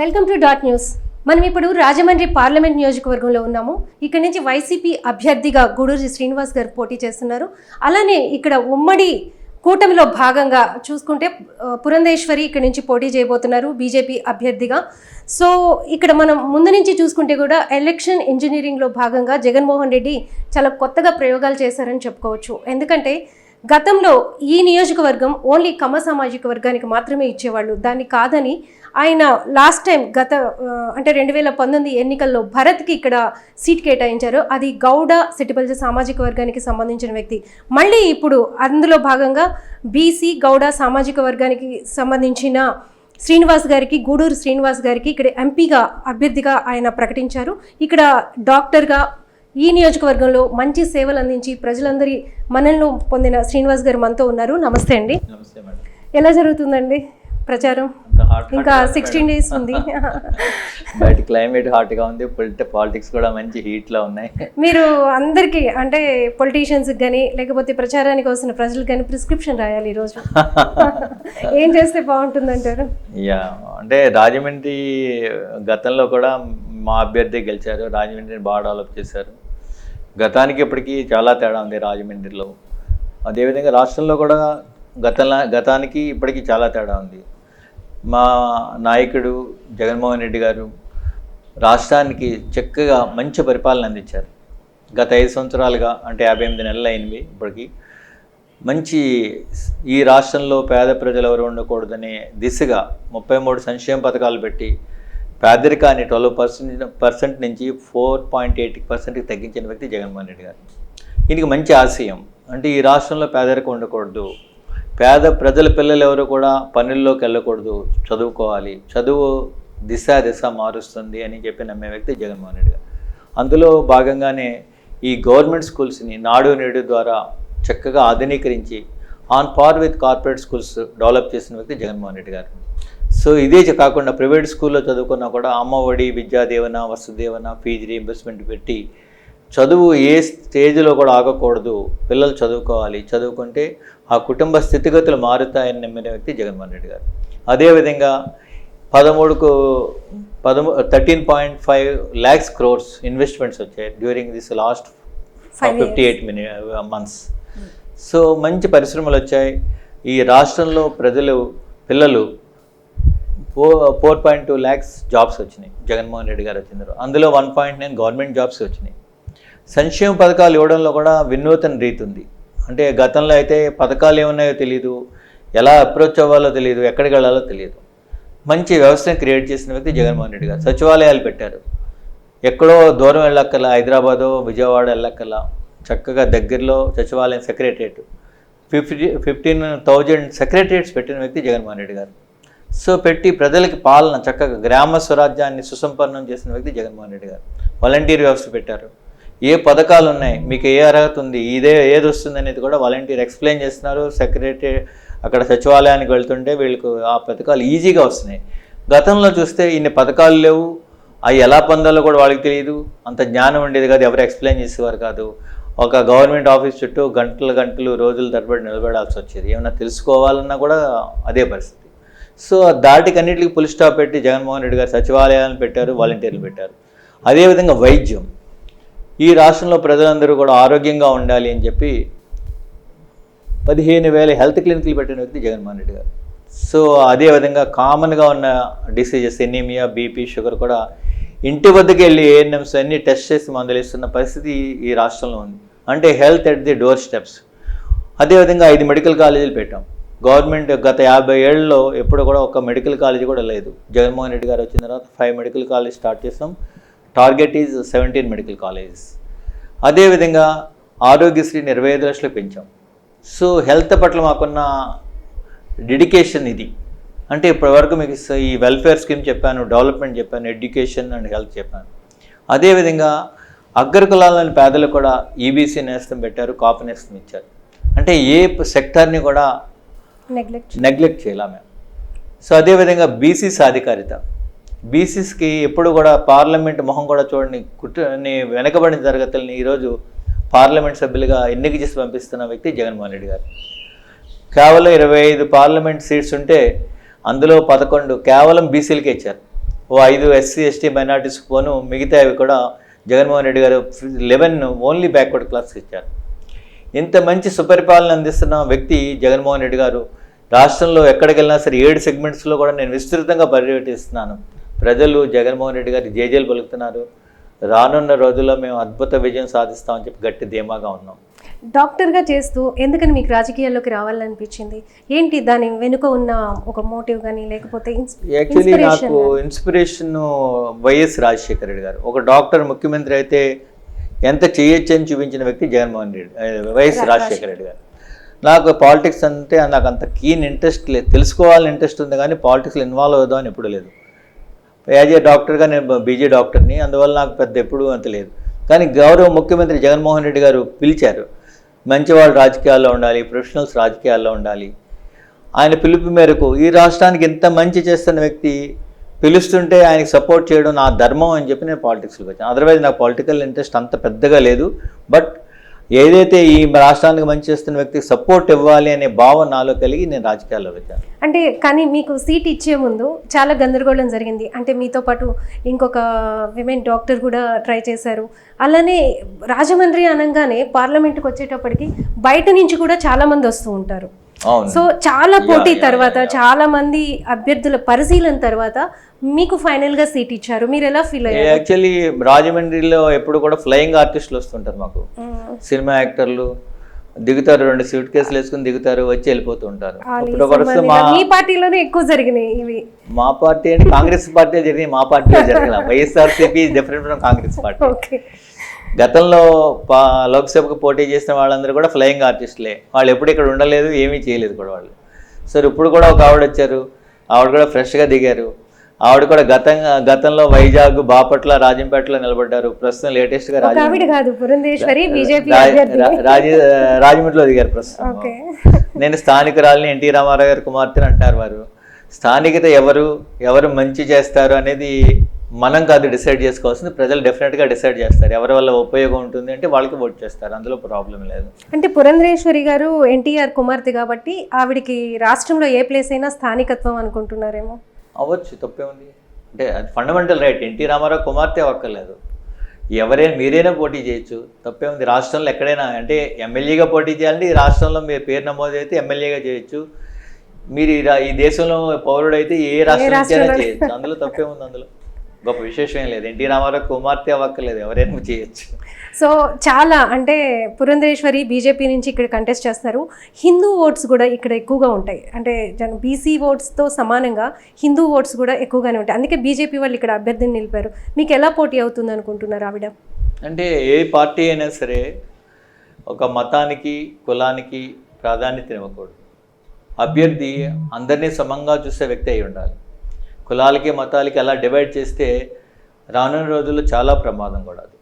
Welcome to dot news. మనం ఇప్పుడు Rajahmundry parliament నియోజకవర్గంలో ఉన్నాము. ఇక్కడ నుంచి వైసీపీ అభ్యర్థిగా గూడూరి శ్రీనివాస్ గారు పోటీ చేస్తున్నారు. అలానే ఇక్కడ ఉమ్మడి కూటమిలో భాగంగా చూసుకుంటే పురంధేశ్వరి ఇక్కడ నుంచి పోటీ చేయబోతున్నారు బీజేపీ అభ్యర్థిగా. సో ఇక్కడ మనం ముందు నుంచి చూసుకుంటే కూడా ఎలక్షన్ ఇంజనీరింగ్లో భాగంగా జగన్మోహన్ రెడ్డి చాలా కొత్తగా ప్రయోగాలు చేశారని చెప్పుకోవచ్చు. ఎందుకంటే గతంలో ఈ నియోజకవర్గం ఓన్లీ కమ సామాజిక వర్గానికి మాత్రమే ఇచ్చేవాళ్ళు. దాన్ని కాదని ఆయన లాస్ట్ టైం గత అంటే రెండు వేల పంతొమ్మిది ఎన్నికల్లో భరత్కి ఇక్కడ సీట్ కేటాయించారు. అది గౌడ సిటిపల్జ సామాజిక వర్గానికి సంబంధించిన వ్యక్తి. మళ్ళీ ఇప్పుడు అందులో భాగంగా బీసీ గౌడ సామాజిక వర్గానికి సంబంధించిన శ్రీనివాస్ గారికి గూడూరు శ్రీనివాస్ గారికి ఇక్కడ ఎంపీగా అభ్యర్థిగా ఆయన ప్రకటించారు. ఇక్కడ డాక్టర్గా ఈ నియోజకవర్గంలో మంచి సేవలు అందించి ప్రజలందరి మనల్ని పొందిన శ్రీనివాస్ గారు మనతో ఉన్నారు. నమస్తే అండి. ఎలా జరుగుతుందండి ప్రచారం? ఇంకా సిక్స్టీన్ డేస్ ఉంది. బయట క్లైమేట్ హాట్గా ఉంది. పొలిటి పాలిటిక్స్ కూడా మంచి హీట్లో ఉన్నాయి. మీరు అందరికీ అంటే పొలిటీషియన్స్కి కానీ లేకపోతే ప్రచారానికి వస్తున్న ప్రజలకు కానీ ప్రిస్క్రిప్షన్ రాయాలి ఈరోజు ఏం చేస్తే బాగుంటుందంటారు? యా అంటే రాజమండ్రి గతంలో కూడా మా అభ్యర్థి గెలిచారు. రాజమండ్రిని బాగా డెవలప్ చేశారు. గతానికి ఇప్పటికీ చాలా తేడా ఉంది రాజమండ్రిలో. అదేవిధంగా రాష్ట్రంలో కూడా గతంలో గతానికి ఇప్పటికీ చాలా తేడా ఉంది. మా నాయకుడు జగన్మోహన్ రెడ్డి గారు రాష్ట్రానికి చక్కగా మంచి పరిపాలన అందించారు. గత ఐదు సంవత్సరాలుగా అంటే యాభై ఎనిమిది నెలలు అయినవి ఇప్పటికీ. మంచి ఈ రాష్ట్రంలో పేద ప్రజలు ఎవరు ఉండకూడదనే దిశగా ముప్పై మూడు సంక్షేమ పథకాలు పెట్టి పేదరికాన్ని ట్వెల్వ్ పర్సెంట్ పర్సెంట్ నుంచి ఫోర్ పాయింట్ ఎయిట్ పర్సెంట్కి తగ్గించిన వ్యక్తి జగన్మోహన్ రెడ్డి గారు. దీనికి మంచి ఆశయం. అంటే ఈ రాష్ట్రంలో పేదరికం ఉండకూడదు. పేద ప్రజల పిల్లలు ఎవరు కూడా పనుల్లోకి వెళ్ళకూడదు. చదువుకోవాలి. చదువు దిశ దిశ మారుస్తుంది అని చెప్పి నమ్మే వ్యక్తి జగన్మోహన్ రెడ్డి గారు. అందులో భాగంగానే ఈ గవర్నమెంట్ స్కూల్స్ని నాడు నేడు ద్వారా చక్కగా ఆధునీకరించి on par with corporate schools develop చేసిన వ్యక్తి జగన్మోహన్ రెడ్డి గారు. సో ఇదే కాకుండా ప్రైవేట్ స్కూల్లో చదువుకున్నా కూడా అమ్మఒడి విద్యాదీవన వసుదేవన ఫీజు రీఎంబర్స్మెంట్ పెట్టి చదువు ఏ స్టేజ్లో కూడా ఆగకూడదు. పిల్లలు చదువుకోవాలి. చదువుకుంటే ఆ కుటుంబ స్థితిగతులు మారుతాయని నమ్మిన వ్యక్తి జగన్మోహన్ రెడ్డి గారు. అదేవిధంగా పదమూడుకు పదమూ thirteen point five lakhs crores investments వచ్చాయి during this last fifty eight mini months. So మంచి పరిశ్రమలు వచ్చాయి. ఈ రాష్ట్రంలో ప్రజలు పిల్లలు four four point two lakhs jobs వచ్చినాయి. జగన్మోహన్ రెడ్డి గారు వచ్చిన తర్వాత. అందులో one point nine government jobs వచ్చినాయి. సంక్షేమ పథకాలు ఇవ్వడంలో కూడా వినూతన రీతి ఉంది. అంటే గతంలో అయితే పథకాలు ఏమున్నాయో తెలియదు ఎలా అప్రోచ్ అవ్వాలో తెలియదు ఎక్కడికి వెళ్ళాలో తెలియదు మంచి వ్యవస్థను క్రియేట్ చేసిన వ్యక్తి జగన్మోహన్ రెడ్డి గారు. సచివాలయాలు పెట్టారు. ఎక్కడో దూరం వెళ్ళక్కల హైదరాబాదో విజయవాడ వెళ్ళక్కల చక్కగా దగ్గరలో సచివాలయం secretariat fifty fifteen thousand secretariats పెట్టిన వ్యక్తి జగన్మోహన్ రెడ్డి గారు. సో పెట్టి ప్రజలకి పాలన చక్కగా గ్రామ స్వరాజ్యాన్ని సుసంపన్నం చేసిన వ్యక్తి జగన్మోహన్ రెడ్డి గారు. వాలంటీర్ వ్యవస్థ పెట్టారు. ఏ పథకాలు ఉన్నాయి? మీకు ఏ అర్హత ఉంది? ఇదే ఏది వస్తుంది అనేది కూడా వాలంటీర్ ఎక్స్ప్లెయిన్ చేస్తున్నారు. సెక్రటరీ అక్కడ సచివాలయానికి వెళ్తుంటే వీళ్ళకు ఆ పథకాలు ఈజీగా వస్తున్నాయి. గతంలో చూస్తే ఇన్ని పథకాలు లేవు. అవి ఎలా పొందాలో కూడా వాళ్ళకి తెలియదు. అంత జ్ఞానం ఉండేది కాదు. ఎవరు ఎక్స్ప్లెయిన్ చేసేవారు కాదు. ఒక గవర్నమెంట్ ఆఫీస్ చుట్టూ గంటలు గంటలు రోజులు తరబడి నిలబడాల్సి వచ్చేది. ఏమైనా తెలుసుకోవాలన్నా కూడా అదే పరిస్థితి. సో దాటికి పులి స్టాప్ పెట్టి జగన్మోహన్ రెడ్డి గారు సచివాలయాలను పెట్టారు వాలంటీర్లు పెట్టారు. అదేవిధంగా వైద్యం. ఈ రాష్ట్రంలో ప్రజలందరూ కూడా ఆరోగ్యంగా ఉండాలి అని చెప్పి పదిహేను వేల హెల్త్ క్లినిక్లు పెట్టిన వ్యక్తి జగన్మోహన్ రెడ్డి గారు. సో అదేవిధంగా కామన్గా ఉన్న డిసీజెస్ ఎనీమియా బీపీ షుగర్ కూడా ఇంటి వద్దకు వెళ్ళి ఏఎన్ఎంస్ అన్ని టెస్ట్ చేసి మందులు పరిస్థితి ఈ రాష్ట్రంలో ఉంది. అంటే health at the door steps అదేవిధంగా ఐదు మెడికల్ కాలేజీలు పెట్టాం. గవర్నమెంట్ గత యాభై ఏళ్ళలో ఎప్పుడు కూడా ఒక మెడికల్ కాలేజీ కూడా లేదు. జగన్మోహన్ రెడ్డి గారు వచ్చిన తర్వాత ఫైవ్ మెడికల్ కాలేజ్ స్టార్ట్ చేసాం target is seventeen medical colleges. అదేవిధంగా ఆరోగ్యశ్రీని ఇరవై ఐదు లక్షలు పెంచాం. సో హెల్త్ పట్ల మాకున్న డెడికేషన్ ఇది. అంటే ఇప్పటివరకు మీకు ఈ వెల్ఫేర్ స్కీమ్ చెప్పాను డెవలప్మెంట్ చెప్పాను ఎడ్యుకేషన్ అండ్ హెల్త్ చెప్పాను. అదేవిధంగా అగ్ర కులాలని పేదలకు కూడా ఈబీసీ నేస్తం పెట్టారు కాపు నేస్తం ఇచ్చారు. అంటే ఏ సెక్టార్ని కూడా నెగ్లెక్ట్ నెగ్లెక్ట్ చేయాలి మేము సో అదేవిధంగా బీసీ సాధికారిత. బీసీస్కి ఎప్పుడు కూడా పార్లమెంట్ మొహం కూడా చూడని కుట్రని వెనకబడిన తరగతుల్ని ఈరోజు పార్లమెంట్ సభ్యులుగా ఎన్నిక చేసి పంపిస్తున్న వ్యక్తి జగన్మోహన్ రెడ్డి గారు. కేవలం ఇరవై ఐదు పార్లమెంట్ సీట్స్ ఉంటే అందులో పదకొండు కేవలం బీసీలకే ఇచ్చారు. ఓ ఐదు ఎస్సీ ఎస్టీ మైనార్టీస్ పోను మిగతావి కూడా జగన్మోహన్ రెడ్డి గారు లెవెన్ ఓన్లీ బ్యాక్వర్డ్ క్లాస్కి ఇచ్చారు. ఇంత మంచి సుపరిపాలన అందిస్తున్న వ్యక్తి జగన్మోహన్ రెడ్డి గారు రాష్ట్రంలో ఎక్కడికి వెళ్ళినా సరే ఏడు సెగ్మెంట్స్లో కూడా నేను విస్తృతంగా పర్యటిస్తున్నాను ప్రజలు జగన్మోహన్ రెడ్డి గారి జేజేలు పలుకుతున్నారు. రానున్న రోజుల్లో మేము అద్భుత విజయం సాధిస్తామని చెప్పి గట్టి ధీమాగా ఉన్నాం. డాక్టర్గా చేస్తూ ఎందుకని మీకు రాజకీయాల్లోకి రావాలనిపించింది? ఏంటి దాని వెనుక ఉన్న ఒక మోటివ్ కానీ లేకపోతే యాక్చువల్లీ నాకు ఇన్స్పిరేషన్ వైఎస్ రాజశేఖర రెడ్డి గారు. ఒక డాక్టర్ ముఖ్యమంత్రి అయితే ఎంత చేయొచ్చు అని చూపించిన వ్యక్తి జగన్మోహన్ రెడ్డి వైఎస్ రాజశేఖర రెడ్డి గారు. నాకు పాలిటిక్స్ అంటే నాకు అంత కీన్ ఇంట్రెస్ట్ లేదు. తెలుసుకోవాలని ఇంట్రెస్ట్ ఉంది కానీ పాలిటిక్స్లో ఇన్వాల్వ్ అవుదామని ఎప్పుడు లేదు. యాజ్ ఏ డాక్టర్గా నేను బీజే డాక్టర్ని అందువల్ల నాకు పెద్ద ఎప్పుడు అంత లేదు. కానీ గౌరవ ముఖ్యమంత్రి జగన్మోహన్ రెడ్డి గారు పిలిచారు. మంచివాళ్ళు రాజకీయాల్లో ఉండాలి ప్రొఫెషనల్స్ రాజకీయాల్లో ఉండాలి. ఆయన పిలుపు మేరకు ఈ రాష్ట్రానికి ఇంత మంచి చేస్తున్న వ్యక్తి పిలుస్తుంటే ఆయనకి సపోర్ట్ చేయడం నా ధర్మం అని చెప్పి నేను పాలిటిక్స్లోకి వచ్చాను. అదర్వైజ్ నాకు పొలిటికల్ ఇంట్రెస్ట్ అంత పెద్దగా లేదు. బట్ ఏదైతే ఈ రాష్ట్రానికి మంచి చేస్తున్న వ్యక్తికి సపోర్ట్ ఇవ్వాలి అనే భావం నాలో కలిగి నేను రాజకీయాల్లోకి వచ్చాను అంటే కానీ మీకు సీట్ ఇచ్చే ముందు చాలా గందరగోళం జరిగింది. అంటే మీతో పాటు ఇంకొక విమెన్ డాక్టర్ కూడా ట్రై చేశారు. అలానే రాజమండ్రి అనగానే పార్లమెంట్కి వచ్చేటప్పటికి బయట నుంచి కూడా చాలా మంది వస్తూ ఉంటారు. సో చాలా పోటీ తర్వాత. చాలా మంది అభ్యర్థుల పరిశీలన తర్వాత మీకు ఫైనల్గా సీట్ ఇచ్చారు. మీరు ఎలా ఫీల్ అయ్యారు? యాక్చువల్లీ రాజమండ్రిలో ఎప్పుడు కూడా ఫ్లయింగ్ ఆర్టిస్టులు వస్తుంటారు మాకు. సినిమా యాక్టర్లు దిగుతారు రెండు సూట్ కేసులు వేసుకుని దిగుతారు వచ్చి వెళ్ళిపోతూ ఉంటారు మా పార్టీలోనే ఎక్కువ జరిగినాయి ఇవి. మా పార్టీ అంటే కాంగ్రెస్ పార్టీ జరిగింది మా పార్టీలో జరగల. YSRCP different from Congress party. Okay గతంలో పా లోక్సభకు పోటీ చేసిన వాళ్ళందరూ కూడా ఫ్లయింగ్ ఆర్టిస్టులే వాళ్ళు ఎప్పుడు ఇక్కడ ఉండలేదు ఏమీ చేయలేదు కూడా వాళ్ళు. సరే ఇప్పుడు కూడా ఒక ఆవిడ వచ్చారు. ఆవిడ కూడా ఫ్రెష్గా దిగారు. ఆవిడ కూడా గతంగా గతంలో వైజాగ్ బాపట్ల రాజంపేటలో నిలబడ్డారు. ప్రస్తుతం రా- రాజ రాజమండ్రిలో దిగారు ప్రస్తుతం. ఓకే. నేను స్థానికురాలిని ఎన్టీ రామారావు గారి కుమార్తెని అంటారు వారు. స్థానికత ఎవరు ఎవరు మంచి చేస్తారు అనేది మనం కాదు డిసైడ్ చేసుకోవాల్సింది. ప్రజలు డెఫినెట్గా డిసైడ్ చేస్తారు. ఎవరి వల్ల ఉపయోగం ఉంటుంది అంటే వాళ్ళకి ఓట్ చేస్తారు. అందులో ప్రాబ్లం లేదు. అంటే పురంధరేశ్వరి గారు ఎన్టీఆర్ కుమార్తె కాబట్టి ఆవిడికి రాష్ట్రంలో ఏ ప్లేస్ అయినా స్థానికత్వం అనుకుంటున్నారేమో. అవ్వచ్చు తప్పే ఉంది. అంటే అది ఫండమెంటల్ రైట్ ఎన్టీ రామారావు కుమార్తె అక్కర్లేదు ఎవరైనా మీరైనా పోటీ చేయొచ్చు తప్పే ఉంది. రాష్ట్రంలో ఎక్కడైనా అంటే ఎమ్మెల్యేగా పోటీ చేయాలంటే ఈ రాష్ట్రంలో మీ పేరు నమోదు అయితే ఎమ్మెల్యేగా చేయొచ్చు. మీరు ఈ దేశంలో పౌరుడైతే ఏ రాష్ట్రం చేయొచ్చు. అందులో తప్పే ఉంది అందులో. గొప్ప విశేషం ఏం లేదు. ఎన్టీ రామారావు కుమార్తె అవ్వక్కర్లేదు. ఎవరైనా చేయొచ్చు. సో చాలా అంటే పురంధరేశ్వరి బీజేపీ నుంచి ఇక్కడ కంటెస్ట్ చేస్తున్నారు. హిందూ ఓట్స్ కూడా ఇక్కడ ఎక్కువగా ఉంటాయి. అంటే జన బీసీ ఓట్స్తో సమానంగా హిందూ ఓట్స్ కూడా ఎక్కువగానే ఉంటాయి. అందుకే బీజేపీ వాళ్ళు ఇక్కడ అభ్యర్థిని నిలిపారు. మీకు ఎలా పోటీ అవుతుంది అనుకుంటున్నారు ఆవిడ? అంటే ఏ పార్టీ అయినా సరే ఒక మతానికి కులానికి ప్రాధాన్యత ఇవ్వకూడదు అభ్యర్థి అందరినీ సమంగా చూసే వ్యక్తి అయి ఉండాలి. కులాలకి మతాలకి అలా డివైడ్ చేస్తే రానున్న రోజుల్లో చాలా ప్రమాదం కూడా అది.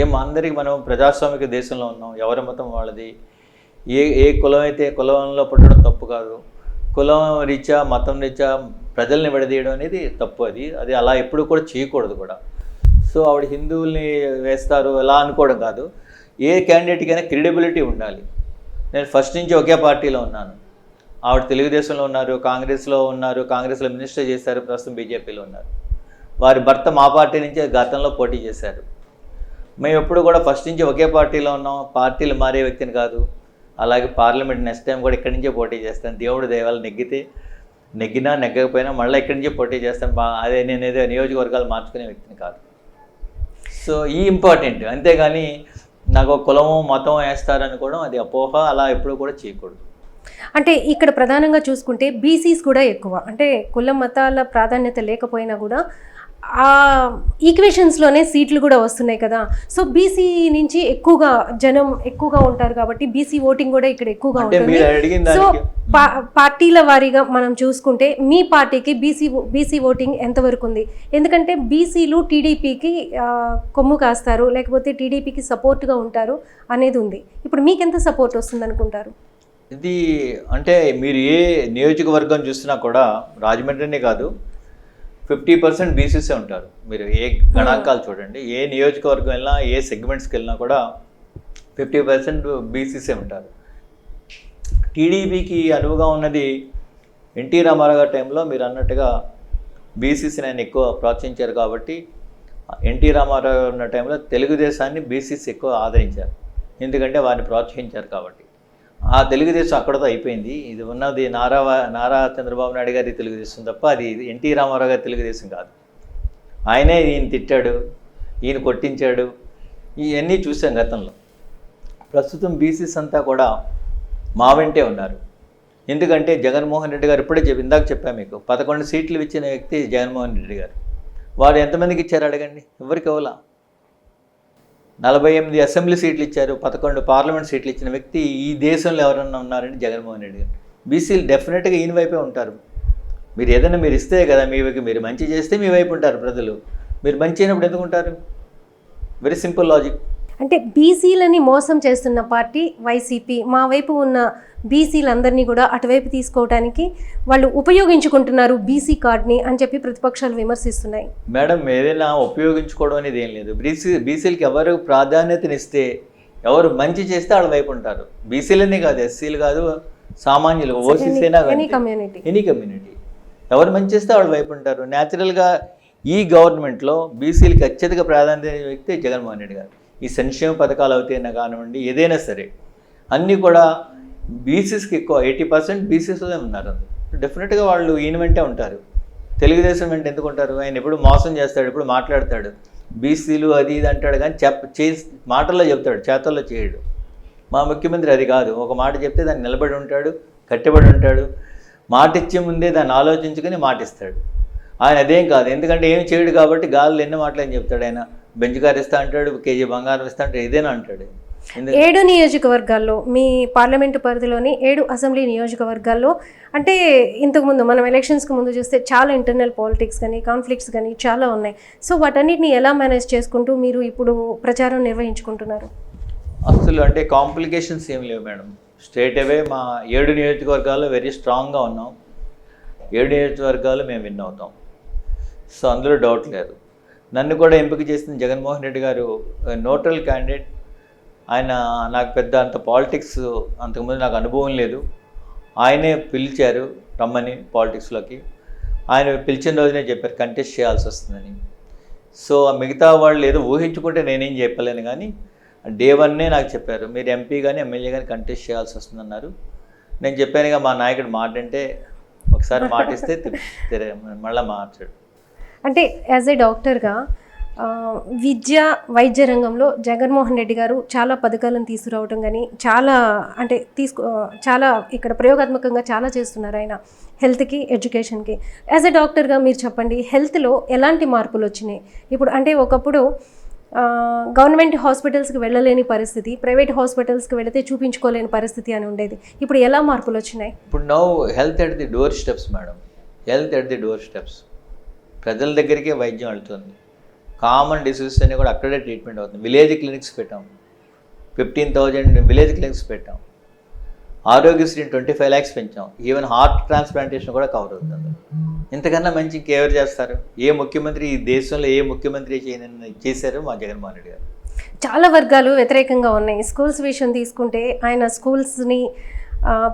ఏం అందరికీ మనం ప్రజాస్వామిక దేశంలో ఉన్నాం ఎవరి మతం వాళ్ళది ఏ ఏ కులం అయితే కులంలో పుట్టడం తప్పు కాదు కులం రీత్యా మతం రీత్యా ప్రజల్ని విడదీయడం అనేది తప్పు అది. అది అలా ఎప్పుడు కూడా చేయకూడదు కూడా. సో ఆవిడ హిందువుల్ని వేస్తారు ఎలా అనుకోవడం కాదు. ఏ క్యాండిడేట్కైనా క్రెడిబిలిటీ ఉండాలి. నేను ఫస్ట్ నుంచి ఒకే పార్టీలో ఉన్నాను. ఆవిడ తెలుగుదేశంలో ఉన్నారు కాంగ్రెస్లో ఉన్నారు కాంగ్రెస్లో మినిస్టర్ చేశారు ప్రస్తుతం బీజేపీలో ఉన్నారు. వారి భర్త మా పార్టీ నుంచే గతంలో పోటీ చేశారు. మేము ఎప్పుడు కూడా ఫస్ట్ నుంచి ఒకే పార్టీలో ఉన్నాం పార్టీలు మారే వ్యక్తిని కాదు. అలాగే పార్లమెంట్ నెక్స్ట్ టైం కూడా ఇక్కడి నుంచే పోటీ చేస్తాను దేవుడు దేవాలు నెగ్గితే నెగ్గినా నెగ్గకపోయినా మళ్ళీ ఇక్కడి నుంచే పోటీ చేస్తాను బా అదే నేను ఏదో నియోజకవర్గాలు మార్చుకునే వ్యక్తిని కాదు. సో ఈ ఇంపార్టెంట్. అంతేగాని నాకు కులము మతం వేస్తారనుకోవడం అది అపోహ. అలా ఎప్పుడు కూడా చేయకూడదు. అంటే ఇక్కడ ప్రధానంగా చూసుకుంటే బీసీస్ కూడా ఎక్కువ. అంటే కుల మతాల ప్రాధాన్యత లేకపోయినా కూడా ఆ ఈక్వేషన్స్లోనే సీట్లు కూడా వస్తున్నాయి కదా. సో బీసీ నుంచి ఎక్కువగా జనం ఎక్కువగా ఉంటారు కాబట్టి బీసీ ఓటింగ్ కూడా ఇక్కడ ఎక్కువగా ఉంటుంది. సో పార్టీల వారీగా మనం చూసుకుంటే మీ పార్టీకి బీసీ బీసీ ఓటింగ్ ఎంతవరకు ఉంది? ఎందుకంటే బీసీలు టీడీపీకి కొమ్ము కాస్తారు లేకపోతే టీడీపీకి సపోర్ట్గా ఉంటారు అనేది ఉంది. ఇప్పుడు మీకు ఎంత సపోర్ట్ వస్తుంది అనుకుంటారు ఇది అంటే మీరు ఏ నియోజకవర్గం చూసినా కూడా రాజమండ్రినే కాదు ఫిఫ్టీ పర్సెంట్ బీసీసే ఉంటారు. మీరు ఏ గణాంకాలు చూడండి ఏ నియోజకవర్గం వెళ్ళినా ఏ సెగ్మెంట్స్కి వెళ్ళినా కూడా ఫిఫ్టీ పర్సెంట్ బీసీసే ఉంటారు. టీడీపీకి అనువుగా ఉన్నది ఎన్టీ రామారావు గారి టైంలో మీరు అన్నట్టుగా బీసీసీని ఆయన ఎక్కువ ప్రోత్సహించారు కాబట్టి ఎన్టీ రామారావు ఉన్న టైంలో తెలుగుదేశాన్ని బీసీసీ ఎక్కువ ఆదరించారు. ఎందుకంటే వారిని ప్రోత్సహించారు కాబట్టి. ఆ తెలుగుదేశం అక్కడతో అయిపోయింది. ఇది ఉన్నది నారా నారా చంద్రబాబు నాయుడు గారి తెలుగుదేశం తప్ప అది ఎన్టీ రామారావు గారి తెలుగుదేశం కాదు. ఆయనే ఈయన తిట్టాడు ఈయన కొట్టించాడు ఇవన్నీ చూసాం గతంలో. ప్రస్తుతం బీసీస్ అంతా కూడా మా వెంటే ఉన్నారు. ఎందుకంటే జగన్మోహన్ రెడ్డి గారు ఇప్పుడే చెప్పి ఇందాక చెప్పాను మీకు పదకొండు సీట్లు ఇచ్చిన వ్యక్తి జగన్మోహన్ రెడ్డి గారు. వారు ఎంతమందికి ఇచ్చారు అడగండి. ఎవరికి ఇవ్వలా? నలభై ఎనిమిది అసెంబ్లీ సీట్లు ఇచ్చారు పదకొండు పార్లమెంట్ సీట్లు ఇచ్చిన వ్యక్తి ఈ దేశంలో ఎవరన్నా ఉన్నారని జగన్మోహన్ రెడ్డి గారు. బీసీలు డెఫినెట్గా ఈయన వైపే ఉంటారు. మీరు ఏదైనా మీరు ఇస్తే కదా మీ వైపు మీరు మంచి చేస్తే మీ వైపు ఉంటారు ప్రజలు. మీరు మంచి అయినప్పుడు ఎందుకు ఉంటారు? Very simple logic. అంటే బీసీలని మోసం చేస్తున్న పార్టీ వైసీపీ. మా వైపు ఉన్న బీసీలందరినీ కూడా అటువైపు తీసుకోవడానికి వాళ్ళు ఉపయోగించుకుంటున్నారు బీసీ కార్డ్ని అని చెప్పి ప్రతిపక్షాలు విమర్శిస్తున్నాయి. మేడం ఏదైనా ఉపయోగించుకోవడం అనేది ఏం లేదు. బీసీ బీసీలకి ఎవరు ప్రాధాన్యతనిస్తే ఎవరు మంచి చేస్తే వాళ్ళ వైపు ఉంటారు. బీసీలనే కాదు ఎస్సీలు కాదు సామాన్యులు ఓసీసీనా ఎనీ కమ్యూనిటీ ఎనీ కమ్యూనిటీ ఎవరు మంచి చేస్తే వాళ్ళ వైపు ఉంటారు. న్యాచురల్గా ఈ గవర్నమెంట్లో బీసీలకి అత్యధిక ప్రాధాన్యత వ్యక్తి జగన్మోహన్ రెడ్డి గారు. ఈ సంక్షేమ పథకాలు అవుతాయినా కానివ్వండి ఏదైనా సరే అన్నీ కూడా బీసీస్కి ఎక్కువ ఎయిటీ పర్సెంట్ బీసీస్లోనే ఉన్నారు అందులో. డెఫినెట్గా వాళ్ళు ఈయన వెంటే ఉంటారు. తెలుగుదేశం వెంట ఎందుకు ఉంటారు? ఆయన ఎప్పుడు మోసం చేస్తాడు ఎప్పుడు మాట్లాడతాడు. బీసీలు అది ఇది అంటాడు కానీ చెప్ చేసి మాటల్లో చెప్తాడు చేతల్లో చేయడు. మా ముఖ్యమంత్రి అది కాదు. ఒక మాట చెప్తే దాన్ని నిలబడి ఉంటాడు కట్టుబడి ఉంటాడు. మాట ఇచ్చే ముందే దాన్ని ఆలోచించుకొని మాటిస్తాడు. ఆయన అదేం కాదు. ఎందుకంటే ఏం చేయడు కాబట్టి గాల్లో ఎన్ని మాటలు అని చెప్తాడు ఆయన? బెంచ్ కార్ ఇస్తా అంటాడు కేజీ బంగారం ఇస్తా అంటాడు ఏదైనా అంటాడు. ఏడు నియోజకవర్గాల్లో మీ పార్లమెంటు పరిధిలోని ఏడు అసెంబ్లీ నియోజకవర్గాల్లో అంటే ఇంతకుముందు మనం ఎలక్షన్స్కి ముందు చూస్తే చాలా ఇంటర్నల్ పాలిటిక్స్ కానీ కాన్ఫ్లిక్ట్స్ కానీ చాలా ఉన్నాయి. సో వాటన్నిటిని ఎలా మేనేజ్ చేసుకుంటూ మీరు ఇప్పుడు ప్రచారం నిర్వహించుకుంటున్నారు? అసలు అంటే కాంప్లికేషన్స్ ఏం లేవు మేడం. స్ట్రేట్ అవే మా ఏడు నియోజకవర్గాల్లో వెరీ స్ట్రాంగ్గా ఉన్నాం. ఏడు నియోజకవర్గాలు మేము విన్ అవుతాం. సో అందులో డౌట్ లేదు. నన్ను కూడా ఎంపిక చేసిన జగన్మోహన్ రెడ్డి గారు నోటల్ క్యాండిడేట్ ఆయన నాకు పెద్ద అంత పాలిటిక్స్ అంతకుముందు నాకు అనుభవం లేదు. ఆయనే పిలిచారు రమ్మని పాలిటిక్స్లోకి ఆయన పిలిచిన రోజునే చెప్పారు కంటెస్ట్ చేయాల్సి వస్తుందని. సో ఆ మిగతా వాళ్ళు ఏదో ఊహించుకుంటే నేనేం చెప్పలేను కానీ డే వన్నే నాకు చెప్పారు మీరు ఎంపీ కానీ ఎమ్మెల్యే కానీ కంటెస్ట్ చేయాల్సి వస్తుందన్నారు. నేను చెప్పానుగా మా నాయకుడు మాట అంటే ఒకసారి మాటిస్తే మళ్ళీ తిర- మార్చాడు అంటే యాజ్ ఏ డాక్టర్గా విద్య వైద్య రంగంలో జగన్మోహన్ రెడ్డి గారు చాలా పథకాలను తీసుకురావడం కానీ చాలా అంటే తీసుకు చాలా ఇక్కడ ప్రయోగాత్మకంగా చాలా చేస్తున్నారు ఆయన హెల్త్కి ఎడ్యుకేషన్కి. యాజ్ ఎ డాక్టర్గా మీరు చెప్పండి హెల్త్లో ఎలాంటి మార్పులు వచ్చినాయి? ఇప్పుడు అంటే ఒకప్పుడు గవర్నమెంట్ హాస్పిటల్స్కి వెళ్ళలేని పరిస్థితి ప్రైవేట్ హాస్పిటల్స్కి వెళితే చూపించుకోలేని పరిస్థితి అని ఉండేది. ఇప్పుడు ఎలా మార్పులు వచ్చినాయి? ఇప్పుడు now health at the door steps madam health at the door steps ప్రజల దగ్గరికే వైద్యం వెళ్తుంది. కామన్ డిసీజెస్ అన్ని కూడా అక్కడే ట్రీట్మెంట్ అవుతుంది. విలేజ్ క్లినిక్స్ పెట్టాం. ఫిఫ్టీన్ థౌజండ్ విలేజ్ క్లినిక్స్ పెట్టాం. ఆరోగ్యశ్రీని ట్వంటీ ఫైవ్ ల్యాక్స్ పెంచాం. ఈవెన్ హార్ట్ ట్రాన్స్ప్లాంటేషన్ కూడా కవర్ అవుతుంది. ఇంతకన్నా మంచి ఇంకెవరు చేస్తారు? ఏ ముఖ్యమంత్రి ఈ దేశంలో ఏ ముఖ్యమంత్రి చేశారు? మా జగన్మోహన్ రెడ్డి గారు. చాలా వర్గాలు వ్యతిరేకంగా ఉన్నాయి. స్కూల్స్ విషయం తీసుకుంటే ఆయన స్కూల్స్ని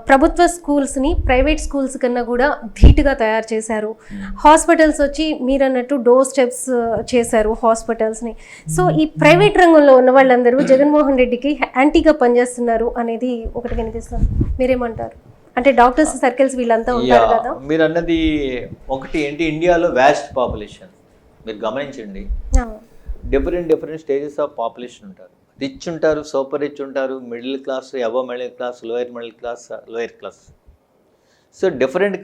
ప్రభుత్వ స్కూల్స్ని ప్రైవేట్ స్కూల్స్ కన్నా కూడా ధీటుగా తయారు చేశారు. హాస్పిటల్స్ వచ్చి మీరు అన్నట్టు డోర్ స్టెప్స్ చేశారు హాస్పిటల్స్ని. సో ఈ ప్రైవేట్ రంగంలో ఉన్న వాళ్ళందరూ జగన్మోహన్ రెడ్డికి యాంటీగా పనిచేస్తున్నారు అనేది ఒకటి కనిపిస్తుంది మీరేమంటారు? అంటే డాక్టర్స్ సర్కిల్స్ వీళ్ళంతా ఉంటారు కదా. మీరు అన్నది ఒకటి ఏంటి? ఇండియాలో వ్యాస్ట్ పాపులేషన్ మీరు గమనించండి. Different different stages of population ఉంటారు. రిచ్ ఉంటారు సూపర్ రిచ్ ఉంటారు middle class above middle class lower middle class lower class. So different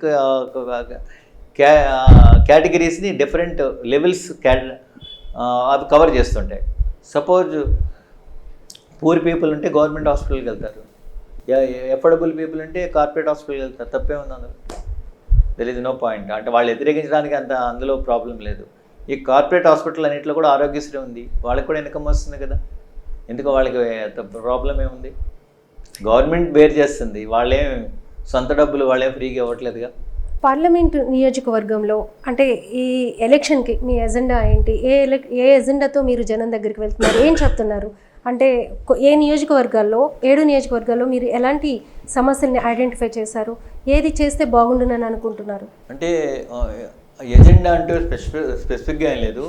కేటగిరీస్ని different levels అవి కవర్ చేస్తుంటాయి. సపోజ్ పూర్ పీపుల్ ఉంటే గవర్నమెంట్ హాస్పిటల్కి వెళ్తారు. ఎఫోర్డబుల్ పీపుల్ ఉంటే కార్పొరేట్ హాస్పిటల్కి వెళ్తారు. తప్పే ఉంది అందులో. దెర్ ఇస్ నో పాయింట్ అంటే వాళ్ళు వ్యతిరేకించడానికి అంత అందులో ప్రాబ్లం లేదు. ఈ కార్పొరేట్ హాస్పిటల్ అన్నింటిలో కూడా ఆరోగ్యశ్రీ ఉంది. వాళ్ళకి కూడా ఇన్కమ్ వస్తుంది కదా. ఎందుకు వాళ్ళకి ప్రాబ్లం ఏముంది గవర్నమెంట్ బేర్ చేస్తుంది. వాళ్ళేం సొంత డబ్బులు వాళ్ళేం ఫ్రీగా ఇవ్వట్లేదుగా. పార్లమెంట్ నియోజకవర్గంలో అంటే ఈ ఎలక్షన్కి మీ ఎజెండా ఏంటి? ఏ ఏ ఎజెండాతో మీరు జనం దగ్గరికి వెళ్తున్నారు? ఏం చెప్తున్నారు? అంటే ఏ నియోజకవర్గాల్లో ఏడు నియోజకవర్గాల్లో మీరు ఎలాంటి సమస్యల్ని ఐడెంటిఫై చేశారు? ఏది చేస్తే బాగుండునని అనుకుంటున్నారు? అంటే ఎజెండా అంటూ స్పెసిఫిక్ స్పెసిఫిక్గా ఏం లేదు.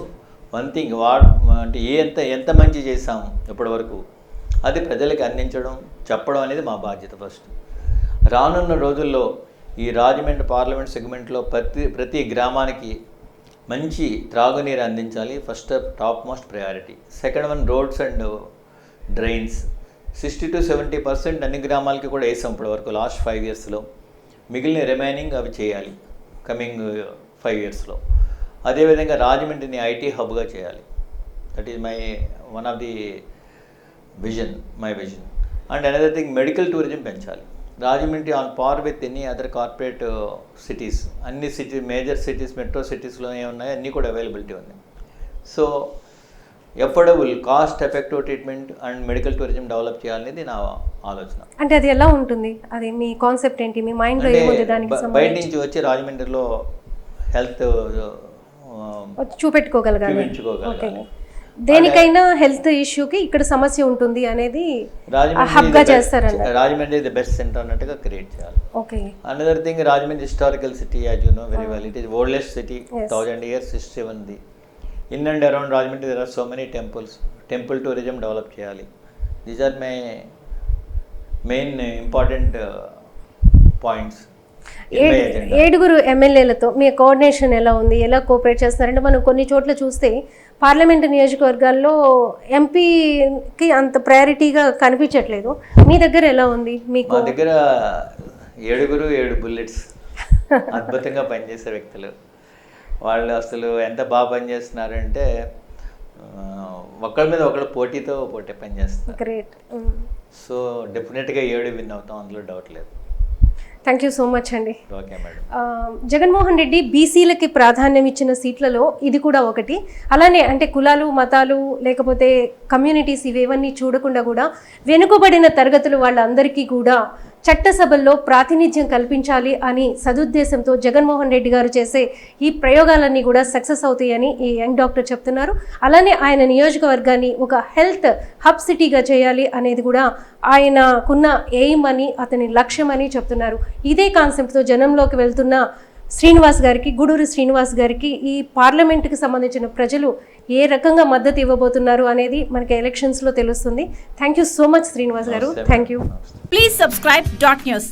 వన్ థింగ్ వాడ్ అంటే ఏ ఎంత ఎంత మంచి చేసాం ఇప్పటి వరకు అది ప్రజలకు అందించడం చెప్పడం అనేది మా బాధ్యత ఫస్ట్ రానున్న రోజుల్లో ఈ రాజమండ్రి పార్లమెంట్ సెగ్మెంట్లో ప్రతి ప్రతి గ్రామానికి మంచి త్రాగునీరు అందించాలి. First top most priority second one roads and drains sixty to seventy percent అన్ని గ్రామాలకి కూడా వేసాం ఇప్పటి వరకు లాస్ట్ ఫైవ్ ఇయర్స్లో మిగిలిన రిమైనింగ్ అవి చేయాలి. కమింగ్ ఫైవ్ ఇయర్స్లో అదేవిధంగా రాజమండ్రిని ఐటీ హబ్గా చేయాలి. That is my one of the vision my vision and another thing medical tourism పెంచాలి. Rajahmundry on par with any other corporate cities అన్ని సిటీ మేజర్ సిటీస్ మెట్రో సిటీస్లో ఏమున్నాయో అన్నీ కూడా అవైలబిలిటీ ఉంది. So affordable cost effective treatment and medical tourism develop చేయాలనేది నా ఆలోచన. అంటే అది ఎలా ఉంటుంది? అది మీ కాన్సెప్ట్ ఏంటి? మీ మైండ్ బయట నుంచి వచ్చి రాజమండ్రిలో హెల్త్ చూపెట్టుకోగలగాలి. చూపించుకోగలగాలి. దేనికైనా హెల్త్ ఇష్యూకి ఇక్కడ సమస్య ఉంటుంది అనేది హబ్గా చేస్తారన్నారు. రాజమండ్రి ది బెస్ట్ సెంటర్ అన్నట్టుగా క్రియేట్ చేయాలి. Okay. Another thing Rajahmundry historical city as you know very well it is oldest city. Thousand years history ఉంది. In and around Rajahmundry there are so many temples temple tourism develop చేయాలి. These are my main important points ఏడుగురు ఎమ్మెల్యేలతో మీ coordination ఎలా ఉంది? ఎలా cooperate చేస్తున్నారంటే మనం కొన్ని చోట్ల చూస్తే పార్లమెంట్ నియోజకవర్గాల్లో ఎంపీకి అంత ప్రయారిటీగా కనిపించట్లేదు. మీ దగ్గర ఎలా ఉంది? మీకు మా దగ్గర ఏడుగురు ఏడు బుల్లెట్స్ అద్భుతంగా పనిచేసే వ్యక్తులు. వాళ్ళు అసలు ఎంత బాగా పనిచేస్తున్నారంటే ఒకళ్ళ మీద ఒకళ్ళు పోటీతో పోటీ పనిచేస్తున్నారు. గ్రేట్ సో డెఫినెట్గా ఏడు విన్ అవుతాం అందులో డౌట్ లేదు. థ్యాంక్ యూ సో మచ్ అండి జగన్మోహన్ రెడ్డి బీసీలకి ప్రాధాన్యం ఇచ్చిన సీట్లలో ఇది కూడా ఒకటి. అలానే అంటే కులాలు మతాలు లేకపోతే కమ్యూనిటీస్ ఇవేవన్నీ చూడకుండా కూడా వెనుకబడిన తరగతులు వాళ్ళందరికీ కూడా చట్టసభల్లో ప్రాతినిధ్యం కల్పించాలి అని సదుద్దేశంతో జగన్మోహన్ రెడ్డి గారు చేసే ఈ ప్రయోగాలన్నీ కూడా సక్సెస్ అవుతాయని ఈ యంగ్ డాక్టర్ చెప్తున్నారు. అలానే ఆయన నియోజకవర్గాన్ని ఒక హెల్త్ హబ్ సిటీగా చేయాలి అనేది కూడా ఆయనకున్న ఎయిమ్ అని అతని లక్ష్యం అని చెప్తున్నారు. ఇదే కాన్సెప్ట్తో జనంలోకి వెళ్తున్న శ్రీనివాస్ గారికి గూడూరు శ్రీనివాస్ గారికి ఈ పార్లమెంటుకి సంబంధించిన ప్రజలు ఏ రకంగా మద్దతు ఇవ్వబోతున్నారు అనేది మనకి ఎలక్షన్స్లో తెలుస్తుంది. Thank you so much Srinivas garu. Thank you. Please subscribe dot news